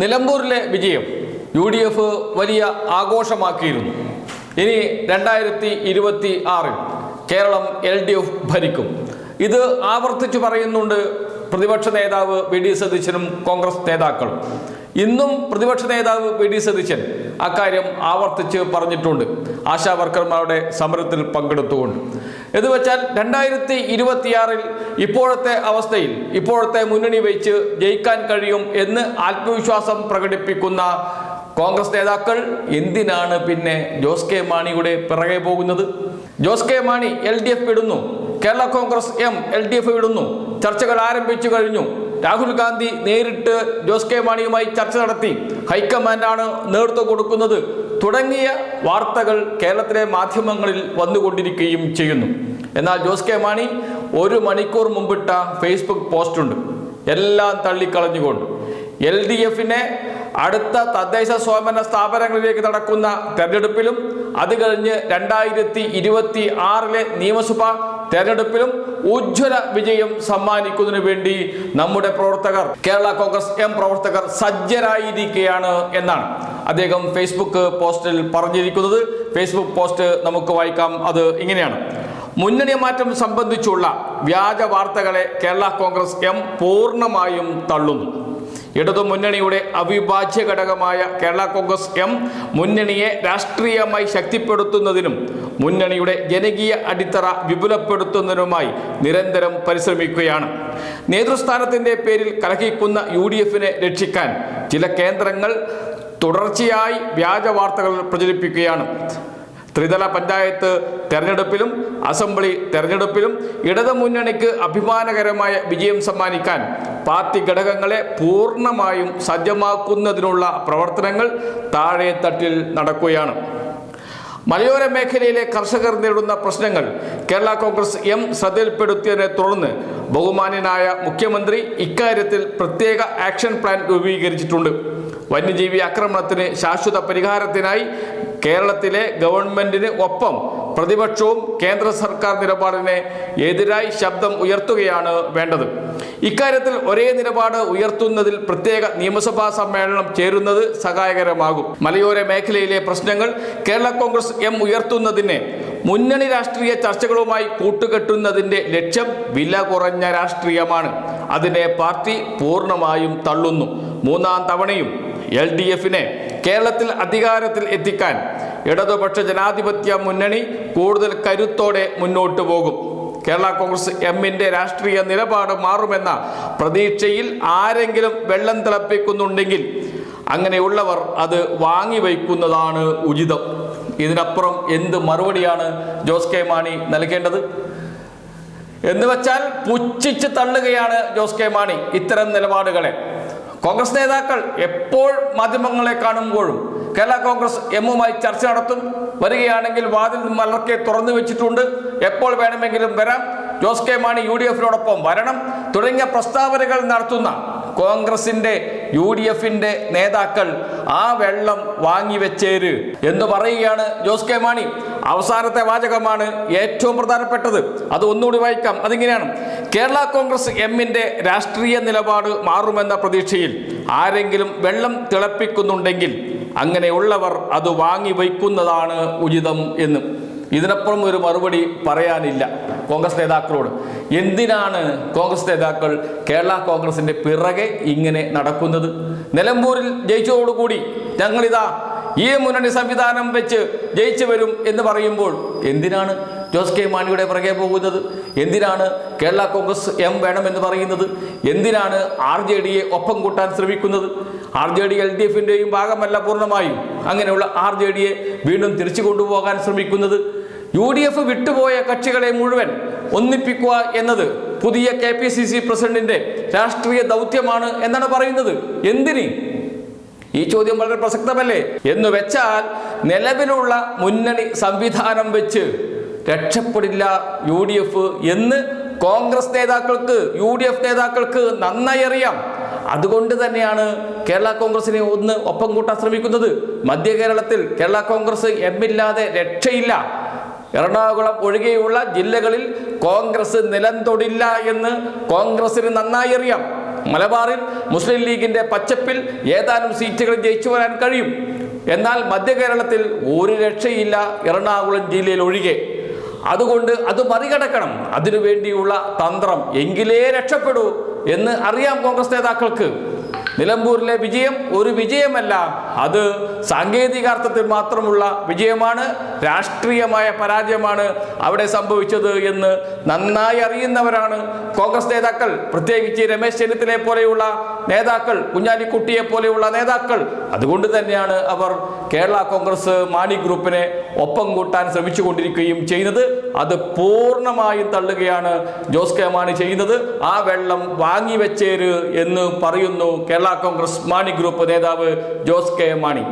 നിലമ്പൂരിലെ വിജയം U D F വലിയ ആഘോഷമാക്കിയിരുന്നു. ഇനി രണ്ടായിരത്തി ഇരുപത്തി ആറിൽ കേരളം എൽ ഡി എഫ് ഭരിക്കും. ഇത് ആവർത്തിച്ചു പറയുന്നുണ്ട് പ്രതിപക്ഷ നേതാവ് വി ഡി സതീശനും കോൺഗ്രസ് നേതാക്കളും. ഇന്നും പ്രതിപക്ഷ നേതാവ് പി ഡി സതീശൻ അക്കാര്യം ആവർത്തിച്ച് പറഞ്ഞിട്ടുണ്ട്. ആശാ വർക്കർമാരുടെ സമരത്തിൽ പങ്കെടുത്തുകൊണ്ട്. എന്ന് വെച്ചാൽ രണ്ടായിരത്തി ഇരുപത്തിയാറിൽ ഇപ്പോഴത്തെ അവസ്ഥയിൽ ഇപ്പോഴത്തെ മുന്നണി വെച്ച് ജയിക്കാൻ കഴിയും എന്ന് ആത്മവിശ്വാസം പ്രകടിപ്പിക്കുന്ന കോൺഗ്രസ് നേതാക്കൾ എന്തിനാണ് പിന്നെ ജോസ് കെ മാണിയുടെ പിറകെ പോകുന്നത്? Jose K Mani L D F വിടുന്നു. Kerala Congress M L D F വിടുന്നു. ചർച്ചകൾ ആരംഭിച്ചു കഴിഞ്ഞു. രാഹുൽ ഗാന്ധി നേരിട്ട് ജോസ് കെ മാണിയുമായി ചർച്ച നടത്തി. ഹൈക്കമാൻഡാണ് നേതൃത്വം കൊടുക്കുന്നത്. തുടങ്ങിയ വാർത്തകൾ കേരളത്തിലെ മാധ്യമങ്ങളിൽ വന്നുകൊണ്ടിരിക്കുകയും ചെയ്യുന്നു. എന്നാൽ ജോസ് കെ മാണി ഒരു മണിക്കൂർ മുമ്പിട്ട ഫേസ്ബുക്ക് പോസ്റ്റുണ്ട്. എല്ലാം തള്ളിക്കളഞ്ഞുകൊണ്ട്. എൽ ഡി എഫിനെ അടുത്ത തദ്ദേശ സ്വയംഭരണ സ്ഥാപനങ്ങളിലേക്ക് നടക്കുന്ന തെരഞ്ഞെടുപ്പിലും അത് കഴിഞ്ഞ് രണ്ടായിരത്തി ഇരുപത്തി ആറിലെ നിയമസഭാ തെരഞ്ഞെടുപ്പിലും ഉജ്ജ്വല വിജയം സമ്മാനിക്കുന്നതിന് വേണ്ടി നമ്മുടെ പ്രവർത്തകർ കേരള കോൺഗ്രസ് എം പ്രവർത്തകർ സജ്ജരായിരിക്കുകയാണ് എന്നാണ് അദ്ദേഹം ഫേസ്ബുക്ക് പോസ്റ്റിൽ പറഞ്ഞിരിക്കുന്നത്. ഫേസ്ബുക്ക് പോസ്റ്റ് നമുക്ക് വായിക്കാം. അത് ഇങ്ങനെയാണ്. മുന്നണി മാറ്റം സംബന്ധിച്ചുള്ള വ്യാജ വാർത്തകളെ കേരള കോൺഗ്രസ് എം പൂർണമായും തള്ളുന്നു. ഇടതു മുന്നണിയുടെ അവിഭാജ്യ ഘടകമായ കേരള കോൺഗ്രസ് എം മുന്നണിയെ രാഷ്ട്രീയമായി ശക്തിപ്പെടുത്തുന്നതിനും മുന്നണിയുടെ ജനകീയ അടിത്തറ വിപുലപ്പെടുത്തുന്നതിനുമായി നിരന്തരം പരിശ്രമിക്കുകയാണ്. നേതൃസ്ഥാനത്തിന്റെ പേരിൽ കലഹിക്കുന്ന യു ഡി എഫിനെ രക്ഷിക്കാൻ ചില കേന്ദ്രങ്ങൾ തുടർച്ചയായി വ്യാജ വാർത്തകൾ പ്രചരിപ്പിക്കുകയാണ്. ത്രിതല പഞ്ചായത്ത് തെരഞ്ഞെടുപ്പിലും അസംബ്ലി തെരഞ്ഞെടുപ്പിലും ഇടതു മുന്നണിക്ക് അഭിമാനകരമായ വിജയം സമ്മാനിക്കാൻ പാർട്ടി ഘടകങ്ങളെ പൂർണമായും സജ്ജമാക്കുന്നതിനുള്ള പ്രവർത്തനങ്ങൾ താഴെ തട്ടിൽ നടക്കുകയാണ്. മലയോര മേഖലയിലെ കർഷകർ നേരിടുന്ന പ്രശ്നങ്ങൾ കേരള കോൺഗ്രസ് എം ശ്രദ്ധയിൽപ്പെടുത്തിയതിനെ തുടർന്ന് ബഹുമാന്യനായ മുഖ്യമന്ത്രി ഇക്കാര്യത്തിൽ പ്രത്യേക ആക്ഷൻ പ്ലാൻ രൂപീകരിച്ചിട്ടുണ്ട്. വന്യജീവി ആക്രമണത്തിന് ശാശ്വത പരിഹാരത്തിനായി കേരളത്തിലെ ഗവൺമെന്റിന് ഒപ്പം പ്രതിപക്ഷവും കേന്ദ്ര സർക്കാർ നിലപാടിനെ എതിരായി ശബ്ദം ഉയർത്തുകയാണ് വേണ്ടത്. ഇക്കാര്യത്തിൽ ഒരേ നിലപാട് ഉയർത്തുന്നതിൽ പ്രത്യേക നിയമസഭാ സമ്മേളനം ചേരുന്നത് സഹായകരമാകും. മലയോര മേഖലയിലെ പ്രശ്നങ്ങൾ കേരള കോൺഗ്രസ് എം ഉയർത്തുന്നതിനെ മുന്നണി രാഷ്ട്രീയ ചർച്ചകളുമായി കൂട്ടുകെട്ടുന്നതിന്റെ ലക്ഷ്യം വില കുറഞ്ഞ രാഷ്ട്രീയമാണ്. അതിനെ പാർട്ടി പൂർണമായും തള്ളുന്നു. മൂന്നാം തവണയും എൽ ഡി എഫിനെ കേരളത്തിൽ അധികാരത്തിൽ എത്തിക്കാൻ ഇടതുപക്ഷ ജനാധിപത്യ മുന്നണി കൂടുതൽ കരുത്തോടെ മുന്നോട്ട് പോകും. കേരള കോൺഗ്രസ് എമ്മിന്റെ രാഷ്ട്രീയ നിലപാട് മാറുമെന്ന പ്രതീക്ഷയിൽ ആരെങ്കിലും വെള്ളം തിളപ്പിക്കുന്നുണ്ടെങ്കിൽ അങ്ങനെയുള്ളവർ അത് വാങ്ങിവയ്ക്കുന്നതാണ് ഉചിതം. ഇതിനപ്പുറം എന്ത് മറുപടിയാണ് ജോസ് കെ മാണി നൽകേണ്ടത്? എന്ന് വെച്ചാൽ പുച്ഛിച്ച് തള്ളുകയാണ് ജോസ് കെ മാണി ഇത്തരം നിലപാടുകളെ. കോൺഗ്രസ് നേതാക്കൾ എപ്പോൾ മാധ്യമങ്ങളെ കാണുമ്പോഴും കേരള കോൺഗ്രസ് എമ്മുമായി ചർച്ച നടത്തും വരികയാണെങ്കിൽ വാതിൽ മലർക്കെ തുറന്നു വെച്ചിട്ടുണ്ട്. എപ്പോൾ വേണമെങ്കിലും വരാം. Jose K Mani U D എഫിനോടൊപ്പം വരണം. തുടങ്ങിയ പ്രസ്താവനകൾ നടത്തുന്ന കോൺഗ്രസിന്റെ യു ഡി എഫിന്റെ നേതാക്കൾ ആ വെള്ളം വാങ്ങിവെച്ചേര് എന്ന് പറയുകയാണ് ജോസ് കെ മാണി. അവസാനത്തെ വാചകമാണ് ഏറ്റവും പ്രധാനപ്പെട്ടത്. അത് ഒന്നുകൂടി വായിക്കാം. അതിങ്ങനെയാണ്. കേരള കോൺഗ്രസ് എമ്മിന്റെ രാഷ്ട്രീയ നിലപാട് മാറുമെന്ന പ്രതീക്ഷയിൽ ആരെങ്കിലും വെള്ളം തിളപ്പിക്കുന്നുണ്ടെങ്കിൽ അങ്ങനെയുള്ളവർ അത് വാങ്ങി വയ്ക്കുന്നതാണ് ഉചിതം എന്ന്. ഇതിനപ്പുറം ഒരു മറുപടി പറയാനില്ല കോൺഗ്രസ് നേതാക്കളോട്. എന്തിനാണ് കോൺഗ്രസ് നേതാക്കൾ കേരള കോൺഗ്രസിന്റെ പിറകെ ഇങ്ങനെ നടക്കുന്നത്? നിലമ്പൂരിൽ ജയിച്ചതോടുകൂടി ഞങ്ങളിതാ ഈ മുന്നണി സംവിധാനം വെച്ച് ജയിച്ചു വരും എന്ന് പറയുമ്പോൾ എന്തിനാണ് ജോസ് കെ മാണിയുടെ പുറകെ പോകുന്നത്? എന്തിനാണ് കേരള കോൺഗ്രസ് എം വേണമെന്ന് പറയുന്നത്? എന്തിനാണ് ആർ ജെ ഡിയെ ഒപ്പം കൂട്ടാൻ ശ്രമിക്കുന്നത്? R J D L D എഫിന്റെയും ഭാഗമല്ല പൂർണമായും. അങ്ങനെയുള്ള ആർ ജെ ഡിയെ വീണ്ടും തിരിച്ചു കൊണ്ടുപോകാൻ ശ്രമിക്കുന്നത്. യു ഡി എഫ് വിട്ടുപോയ കക്ഷികളെ മുഴുവൻ ഒന്നിപ്പിക്കുക എന്നത് പുതിയ കെ പി സി സി പ്രസിഡന്റിന്റെ രാഷ്ട്രീയ ദൗത്യമാണ് എന്നാണ് പറയുന്നത്. എന്തിന്? ഈ ചോദ്യം വളരെ പ്രസക്തമല്ലേ? എന്ന് വെച്ചാൽ നിലവിലുള്ള മുന്നണി സംവിധാനം വെച്ച് രക്ഷപ്പെടില്ല യു ഡി എഫ് എന്ന് കോൺഗ്രസ് നേതാക്കൾക്ക് യു ഡി എഫ് നേതാക്കൾക്ക് നന്നായി അറിയാം. അതുകൊണ്ട് തന്നെയാണ് കേരള കോൺഗ്രസിനെ ഒന്ന് ഒപ്പം കൂട്ടാൻ ശ്രമിക്കുന്നത്. മധ്യ കേരളത്തിൽ കേരള കോൺഗ്രസ് എം ഇല്ലാതെ രക്ഷയില്ല. എറണാകുളം ഒഴികെയുള്ള ജില്ലകളിൽ കോൺഗ്രസ് നിലം തൊടില്ല എന്ന് കോൺഗ്രസിന് നന്നായി അറിയാം. മലബാറിൽ മുസ്ലിം ലീഗിന്റെ പച്ചപ്പിൽ ഏതാനും സീറ്റുകൾ ജയിച്ചു വരാൻ കഴിയും. എന്നാൽ മധ്യ കേരളത്തിൽ ഒരു രക്ഷയില്ല എറണാകുളം ജില്ലയിൽ ഒഴികെ. അതുകൊണ്ട് അത് മറികടക്കണം. അതിനു വേണ്ടിയുള്ള തന്ത്രം എങ്കിലേ രക്ഷപ്പെടൂ എന്ന് അറിയാം കോൺഗ്രസ് നേതാക്കൾക്ക്. നിലമ്പൂരിലെ വിജയം ഒരു വിജയമല്ല. അത് സാങ്കേതികാർത്ഥത്തിൽ മാത്രമുള്ള വിജയമാണ് രാഷ്ട്രീയമായ പരാജയമാണ് അവിടെ സംഭവിച്ചത് എന്ന് നന്നായി അറിയുന്നവരാണ് കോൺഗ്രസ് നേതാക്കൾ. പ്രത്യേകിച്ച് രമേശ് ചെന്നിത്തലയെ പോലെയുള്ള നേതാക്കൾ കുഞ്ഞാലിക്കുട്ടിയെ പോലെയുള്ള നേതാക്കൾ. അതുകൊണ്ട് തന്നെയാണ് അവർ കേരള കോൺഗ്രസ് മാണി ഗ്രൂപ്പിനെ ഒപ്പം കൂട്ടാൻ ശ്രമിച്ചുകൊണ്ടിരിക്കുകയും ചെയ്യുന്നത്. അത് പൂർണമായും തള്ളുകയാണ് ജോസ് കെ മാണി ചെയ്യുന്നത്. ആ വെള്ളം വാങ്ങി വെച്ചേര് എന്ന് പറയുന്നു കേരള കോൺഗ്രസ് മാണി ഗ്രൂപ്പ് നേതാവ് ജോസ് കെ മാണി